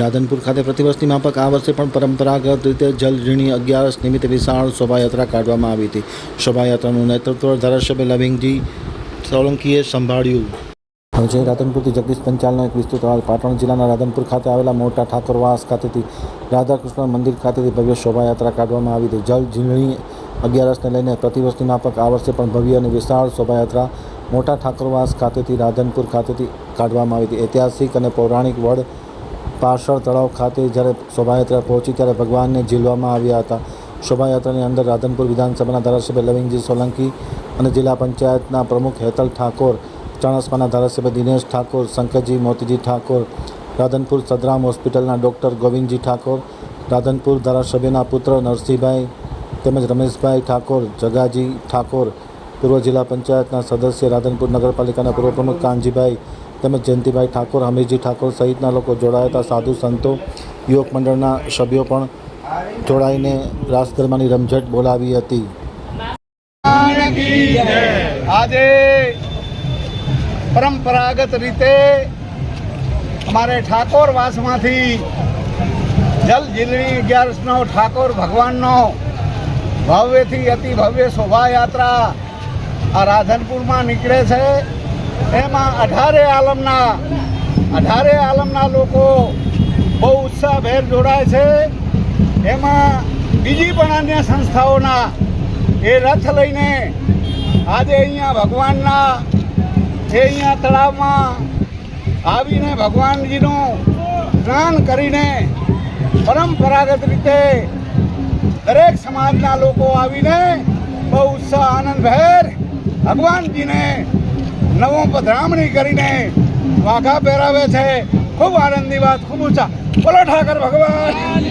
રાધનપુર ખાતે પ્રતિવર્ષની માફક આ વર્ષે પણ પરંપરાગત રીતે જલ ઝીણી અગિયારસ નિમિત્તે વિશાળ શોભાયાત્રા કાઢવામાં આવી હતી. શોભાયાત્રાનું નેતૃત્વ ધારાસભ્ય લવિંગજી સોલંકીએ સંભાળ્યું. છે રાધનપુરથી જગદીશ પંચાલનો એક વિસ્તૃત અહેવાલ પાટણ જિલ્લાના રાધનપુર ખાતે આવેલા મોટા ઠાકોરવાસ ખાતેથી રાધાકૃષ્ણ મંદિર ખાતેથી ભવ્ય શોભાયાત્રા કાઢવામાં આવી હતી. જલ ઝીણી અગિયારસને લઈને પ્રતિવર્ષની માફક આ વર્ષે પણ ભવ્ય અને વિશાળ શોભાયાત્રા મોટા ઠાકોરવાસ ખાતેથી રાધનપુર ખાતેથી કાઢવામાં આવી હતી. ઐતિહાસિક અને પૌરાણિક વડ પાછળ તળાવ ખાતે જ્યારે શોભાયાત્રા પહોંચી ત્યારે ભગવાનને ઝીલવામાં આવ્યા હતા. શોભાયાત્રાની અંદર રાધનપુર વિધાનસભાના ધારાસભ્ય લવિંગજી સોલંકી અને જિલ્લા પંચાયતના પ્રમુખ હેતલ ઠાકોર, ચાણસ્માના ધારાસભ્ય દિનેશ ઠાકોર, શંકરજી મોતીજી ઠાકોર, રાધનપુર સદરામ હોસ્પિટલના ડૉક્ટર ગોવિંદજી ઠાકોર, રાધનપુર ધારાસભ્યના પુત્ર નરસિંહભાઈ તેમજ રમેશભાઈ ઠાકોર, જગાજી ઠાકોર, પૂર્વ જિલ્લા પંચાયતના સદસ્ય રાધનપુર નગરપાલિકાના પૂર્વ પ્રમુખ કાનજીભાઈ તેમજ જયંતિભાઈ ઠાકોર, હમીરજી ઠાકોર સહિતના લોકો જોડાયા હતા. સાધુ સંતો, યુવક મંડળના સભ્યો પણ જોડાઈને રાસ ગરબાની રમઝટ બોલાવી હતી. આજે પરંપરાગત રીતે અમારે ઠાકોર વાસમાંથી જલ જીલણી અગિયારસનો ઠાકોર ભગવાનનો ભવ્યથી અતિ ભવ્ય શોભાયાત્રા આ રાધનપુરમાં નીકળે છે. એમાં અઢારે આલમના અઢારે આલમના લોકો બહુ ઉત્સાહભેર જોડાય છે. એમાં બીજી પણ અન્ય સંસ્થાઓના એ રથ લઈને આજે અહીંયા ભગવાનના એ અહીંયા તળાવમાં આવીને ભગવાનજીનું સ્નાન કરીને પરંપરાગત રીતે દરેક સમાજના લોકો આવીને બહુ ઉત્સાહ, આનંદભેર ભગવાનજીને નવો પધરામણી કરીને વાઘા પહેરાવે છે. ખૂબ આનંદની વાત ખૂબ ઊંચા. બોલો ઠાકર ભગવાન.